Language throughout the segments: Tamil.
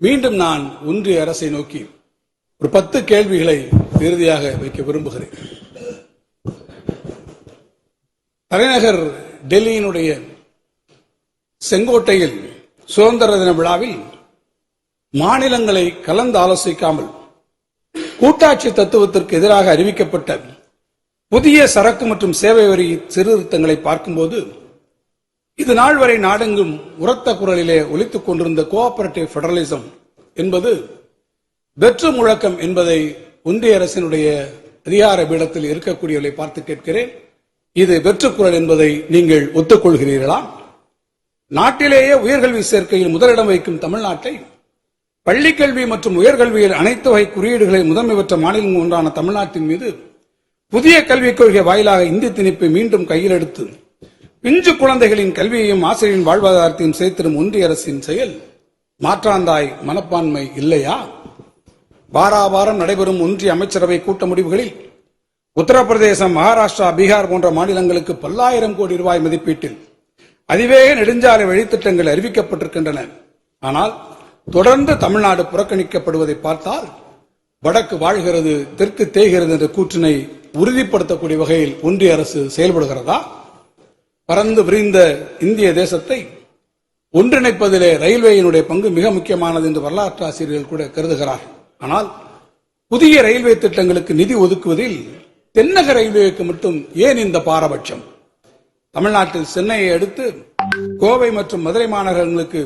மீண்டும் நான் ஒன்றிய அரசை நோக்கி ஒரு பத்து கேள்விகளை இறுதியாக வைக்க விரும்புகிறேன். தலைநகர் டெல்லியினுடைய செங்கோட்டையில் சுதந்திர தின விழாவில் மாநிலங்களை கலந்து ஆலோசிக்காமல் கூட்டாட்சி தத்துவத்திற்கு எதிராக அறிவிக்கப்பட்ட புதிய சரக்கு மற்றும் சேவை வரி சீர்திருத்தங்களை பார்க்கும்போது இது நாள் வரை நாடெங்கும் உரத்த குரலிலே ஒலித்துக் கொண்டிருந்த கோஆபரேட்டிவ் பெடரலிசம் என்பது வெற்று முழக்கம் என்பதை ஒன்றிய அரசினுடைய அதிகார பீடத்தில் இருக்கக்கூடியவர்களை பார்த்து கேட்கிறேன். இது வெற்று குரல் என்பதை நீங்கள் ஒத்துக்கொள்கிறீர்களா? நாட்டிலேயே உயர்கல்வி சேர்க்கையில் முதலிடம் வைக்கும் தமிழ்நாட்டை பள்ளிக்கல்வி மற்றும் உயர்கல்வியில் அனைத்து வகை குறியீடுகளை முதன்மை பெற்ற மாநிலம் ஒன்றான தமிழ்நாட்டின் மீது புதிய கல்விக் கொள்கை வாயிலாக இந்தி திணிப்பை மீண்டும் கையில் எடுத்து பிஞ்சு குழந்தைகளின் கல்வியையும் ஆசிரியரின் வாழ்வாதாரத்தையும் சேர்த்திடும் ஒன்றிய அரசின் செயல் மாற்றாந்தாய் மனப்பான்மை இல்லையா? வாராவாரம் நடைபெறும் ஒன்றிய அமைச்சரவை கூட்ட முடிவுகளில் உத்தரப்பிரதேசம் மகாராஷ்டிரா பீகார் போன்ற மாநிலங்களுக்கு பல்லாயிரம் கோடி ரூபாய் மதிப்பீட்டில் அதிவேக நெடுஞ்சாலை வழித்திட்டங்கள் அறிவிக்கப்பட்டிருக்கின்றன. ஆனால் தொடர்ந்து தமிழ்நாடு புறக்கணிக்கப்படுவதை பார்த்தால் வடக்கு வாழ்கிறது தெற்கு தேய்கிறது என்ற கூற்றினை உறுதிப்படுத்தக்கூடிய வகையில் ஒன்றிய அரசு செயல்படுகிறதா? பறந்து விரிந்த இந்திய தேசத்தை ஒன்றிணைப்பதிலே ரயில்வேயினுடைய பங்கு மிக முக்கியமானது என்று வரலாற்று ஆசிரியர்கள் கூட கருதுகிறார்கள். ஆனால் புதிய ரயில்வே திட்டங்களுக்கு நிதி ஒதுக்குவதில் தென்னக ரயில்வேக்கு மட்டும் ஏன் இந்த பாரபட்சம்? தமிழ்நாட்டில் சென்னையை அடுத்து கோவை மற்றும் மதுரை மாநகரங்களுக்கு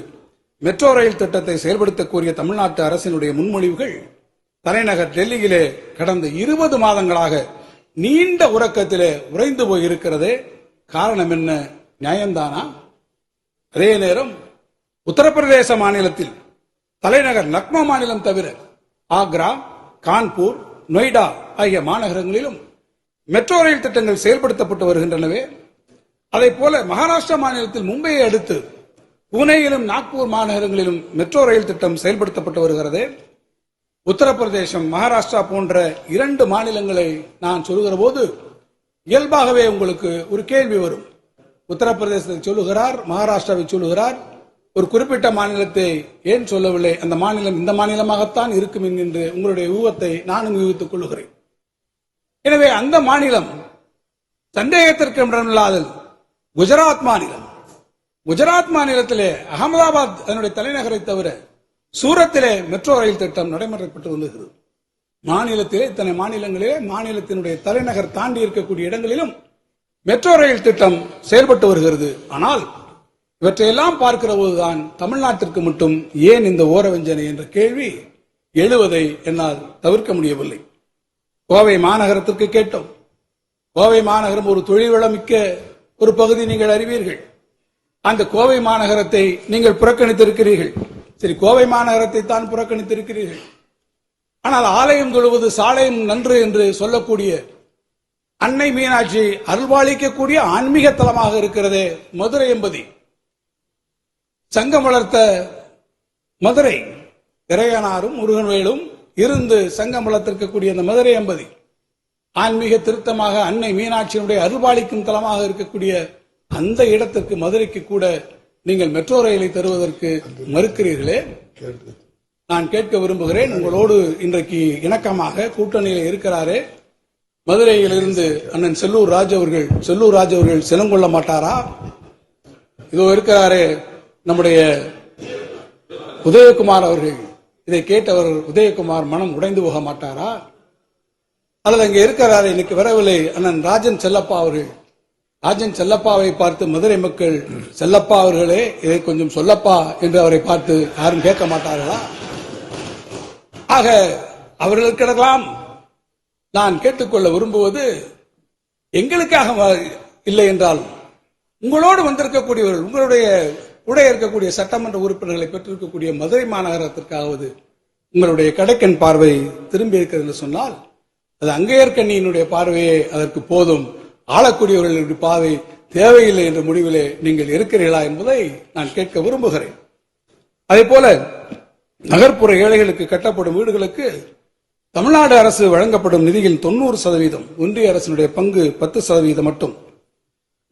மெட்ரோ ரயில் திட்டத்தை செயல்படுத்த கோரிய தமிழ்நாட்டு அரசினுடைய முன்மொழிவுகள் தலைநகர் டெல்லியிலே கடந்த இருபது மாதங்களாக நீண்ட உறக்கத்திலே உறைந்து போயிருக்கிறதே காரணம் என்ன? நியாயம்தானா? அதே நேரம் உத்தரப்பிரதேச மாநிலத்தில் தலைநகர் லக்னோ மாநிலம் தவிர ஆக்ரா கான்பூர் நொய்டா ஆகிய மாநகரங்களிலும் மெட்ரோ ரயில் திட்டங்கள் செயல்படுத்தப்பட்டு வருகின்றனவே. அதே போல மகாராஷ்டிரா மாநிலத்தில் மும்பையை அடுத்து புனேயிலும் நாக்பூர் மாநகரங்களிலும் மெட்ரோ ரயில் திட்டம் செயல்படுத்தப்பட்டு வருகிறது. உத்தரப்பிரதேசம் மகாராஷ்டிரா போன்ற இரண்டு மாநிலங்களை நான் சொல்கிற போது இயல்பாகவே உங்களுக்கு ஒரு கேள்வி வரும். உத்தரப்பிரதேசத்தை சொல்லுகிறார் மகாராஷ்டிராவை சொல்லுகிறார். ஒரு குறிப்பிட்ட மாநிலத்தை ஏன் சொல்லவில்லை? அந்த மாநிலம் இந்த மாநிலமாகத்தான் இருக்கும் என்கின்ற உங்களுடைய ஊகத்தை நானும் யூகித்துக் கொள்ளுகிறேன். எனவே அந்த மாநிலம் சந்தேகத்திற்கு இடமில்லாத குஜராத் மாநிலம். குஜராத் மாநிலத்திலே அகமதாபாத் அதனுடைய தலைநகரை தவிர சூரத்திலே மெட்ரோ ரயில் திட்டம் நடைமுறைப்பட்டு வந்துகிறது. மாநிலத்திலே இத்தனை மாநிலங்களிலே மாநிலத்தினுடைய தலைநகர் தாண்டி இருக்கக்கூடிய இடங்களிலும் மெட்ரோ ரயில் திட்டம் செயல்பட்டு வருகிறது. ஆனால் இவற்றையெல்லாம் பார்க்கிற போதுதான் தமிழ்நாட்டிற்கு மட்டும் ஏன் இந்த ஓரவஞ்சனை என்ற கேள்வி எழுவதை என்னால் தவிர்க்க முடியவில்லை. கோவை மாநகரத்திற்கு கேட்டோம். கோவை மாநகரம் ஒரு தொழில் வளமிக்க ஒரு பகுதி நீங்கள் அறிவீர்கள். அந்த கோவை மாநகரத்தை நீங்கள் புறக்கணித்திருக்கிறீர்கள். சரி கோவை மாநகரத்தை தான் புறக்கணித்திருக்கிறீர்கள். ஆனால் ஆலயம் தொழுவது சாலையும் நன்று என்று சொல்லக்கூடிய அன்னை மீனாட்சி அருள்வாளிக்கக்கூடிய ஆன்மீக தலமாக இருக்கிறது மதுரை என்பதி. சங்கம் வளர்த்த மதுரை இறையனாரும் முருகன்வேலும் இருந்து சங்கம் வளர்த்திருக்கக்கூடிய அந்த மதுரை என்பதி. ஆன்மீக திருத்தமாக அன்னை மீனாட்சியினுடைய அருள்பாலிக்கும் தலமாக இருக்கக்கூடிய அந்த இடத்திற்கு மதுரைக்கு கூட நீங்கள் மெட்ரோ ரயிலை தருவதற்கு மறுக்கிறீர்களே? நான் கேட்க விரும்புகிறேன். உங்களோடு இன்றைக்கு இணக்கமாக கூட்டணியில் இருக்கிறாரே. மதுரையிலிருந்து அண்ணன் செல்லூர் ராஜ் அவர்கள். செல்லூர் ராஜ் அவர்கள் சினம் கொள்ள மாட்டாரா? இதோ இருக்கிறாரே நம்முடைய உதயகுமார் அவர்கள். இதை கேட்டவர் உதயகுமார் மனம் உடைந்து போக மாட்டாரா? அல்லது அங்கே இருக்கிறாரே இன்னைக்கு வரவில்லை அண்ணன் ராஜன் செல்லப்பா அவர்கள். ராஜன் செல்லப்பாவை பார்த்து மதுரை மக்கள் செல்லப்பா அவர்களே இதை கொஞ்சம் சொல்லப்பா என்று அவரை பார்த்து யாரும் கேட்க மாட்டார்களா? ஆக அவர்களுக்கிடலாம் நான் கேட்டுக்கொள்ள விரும்புவது எங்களுக்காக வ- இல்லை என்றால் உங்களோடு வந்திருக்கக்கூடியவர்கள் உங்களுடைய உடைய இருக்கக்கூடிய சட்டமன்ற உறுப்பினர்களை பெற்றிருக்கக்கூடிய மதுரை மாநகரத்திற்காவது உங்களுடைய கடைக்கண் பார்வை திரும்பி இருக்கிறது என்று சொன்னால் அது அங்கையர்கண்ணியினுடைய பார்வையே அதற்கு போதும். ஆளக்கூடியவர்களுடைய பார்வை தேவையில்லை என்ற முடிவிலே நீங்கள் இருக்கிறீர்களா என்பதை நான் கேட்க விரும்புகிறேன். அதே போல நகர்ப்புற ஏழைகளுக்கு கட்டப்படும் வீடுகளுக்கு தமிழ்நாடு அரசு வழங்கப்படும் நிதியில் தொண்ணூறு சதவீதம் ஒன்றிய அரசினுடைய பங்கு பத்து சதவீதம் மட்டும்.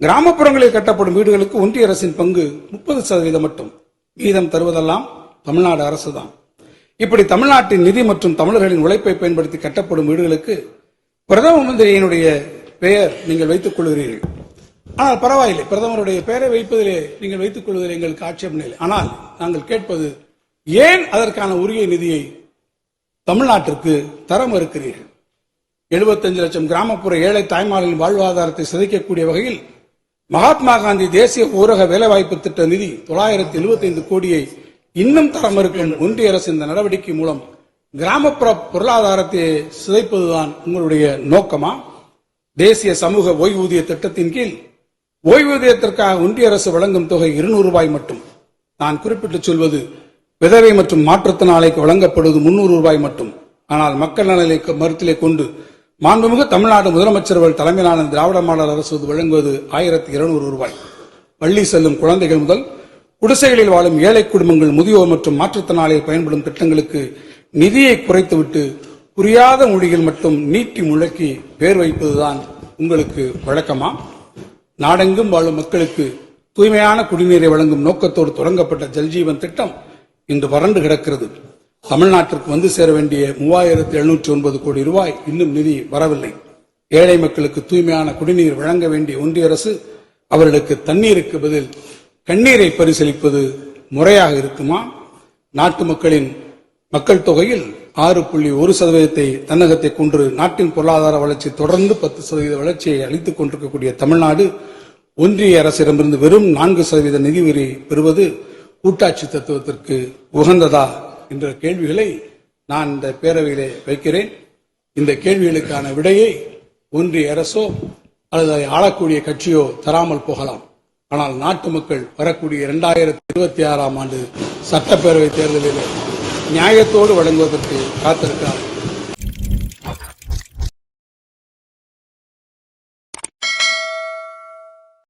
கிராமப்புறங்களில் கட்டப்படும் வீடுகளுக்கு ஒன்றிய அரசின் பங்கு முப்பது சதவீதம் மட்டும். மீதம் தருவதெல்லாம் தமிழ்நாடு அரசுதான். இப்படி தமிழ்நாட்டின் நிதி மற்றும் தமிழர்களின் உழைப்பை பயன்படுத்தி கட்டப்படும் வீடுகளுக்கு பிரதம மந்திரியினுடைய பெயர் நீங்கள் வைத்துக் கொள்கிறீர்கள். ஆனால் பரவாயில்லை பிரதமருடைய பெயரை வைப்பதிலே நீங்கள் வைத்துக் கொள்வதில் எங்களுக்கு ஆட்சேபம் இல்லை. ஆனால் நாங்கள் கேட்பது ஏன் அதற்கான உரிய நிதியை தமிழ்நாட்டிற்கு தர மறுக்கிறீர்கள்? 75 லட்சம் கிராமப்புற ஏழை தாய்மார்களின் வாழ்வாதாரத்தை சிதைக்கக்கூடிய வகையில் மகாத்மா காந்தி தேசிய ஊரக வேலைவாய்ப்பு திட்ட நிதி தொள்ளாயிரத்தி எழுபத்தைந்து கோடியை இன்னும் தர மறுக்கும் ஒன்றிய அரசு இந்த நடவடிக்கை மூலம் கிராமப்புற பொருளாதாரத்தை சிதைப்பதுதான் உங்களுடைய நோக்கமா? தேசிய சமூக ஓய்வூதிய திட்டத்தின் கீழ் ஓய்வூதியத்திற்காக ஒன்றிய அரசு வழங்கும் தொகை இருநூறு ரூபாய் மட்டும். நான் குறிப்பிட்டு சொல்வது விதவை மற்றும் மாற்றுத்திறனாளிக்கு வழங்கப்படுவது முன்னூறு ரூபாய் மட்டும். ஆனால் மக்கள் நலனை மருத்திலே கொண்டு மாண்புமிகு தமிழ்நாடு முதலமைச்சர்கள் தலைமையிலான திராவிட மாடல் அரசு வழங்குவது ஆயிரத்தி இருநூறு ரூபாய். பள்ளி செல்லும் குழந்தைகள் முதல் குடிசைகளில் வாழும் ஏழை குடும்பங்கள் முதியோர் மற்றும் மாற்றுத்திறனாளிகள் பயன்படும் திட்டங்களுக்கு நிதியை குறைத்துவிட்டு புரியாத மொழிகள் மட்டும் நீட்டி முழக்கி பேர் வைப்பதுதான் உங்களுக்கு வழக்கமா? நாடெங்கும் வாழும் மக்களுக்கு தூய்மையான குடிநீரை வழங்கும் நோக்கத்தோடு தொடங்கப்பட்ட ஜல்ஜீவன் திட்டம் இன்று வறண்டு கிடக்கிறது. தமிழ்நாட்டிற்கு வந்து சேர வேண்டிய மூவாயிரத்தி எழுநூற்றி ஒன்பது கோடி ரூபாய் இன்னும் நிதி வரவில்லை. ஏழை மக்களுக்கு தூய்மையான குடிநீர் வழங்க வேண்டிய ஒன்றிய அரசு அவர்களுக்கு தண்ணீருக்கு பதில் கண்ணீரை பரிசீலிப்பது முறையாக இருக்குமா? நாட்டு மக்களின் மக்கள் தொகையில் ஆறு புள்ளி ஒரு சதவீதத்தை தன்னகத்தை கொண்டு நாட்டின் பொருளாதார வளர்ச்சி தொடர்ந்து பத்து சதவீத வளர்ச்சியை அளித்துக் கொண்டிருக்கக்கூடிய தமிழ்நாடு ஒன்றிய அரசிடமிருந்து வெறும் நான்கு சதவீத நிதி உரி பெறுவது கூட்டாட்சி தத்துவத்திற்கு உகந்ததா என்ற கேள்விகளை நான் இந்த பேரவையிலே வைக்கிறேன். இந்த கேள்விகளுக்கான விடையை ஒன்றிய அரசோ அல்லது அதை ஆளக்கூடிய கட்சியோ தராமல் போகலாம். ஆனால் நாட்டு மக்கள் வரக்கூடிய இரண்டாயிரத்தி இருபத்தி ஆறாம் ஆண்டு சட்டப்பேரவை தேர்தலில் நியாயத்தோடு வழங்குவதற்கு காத்திருக்கிறார்கள்.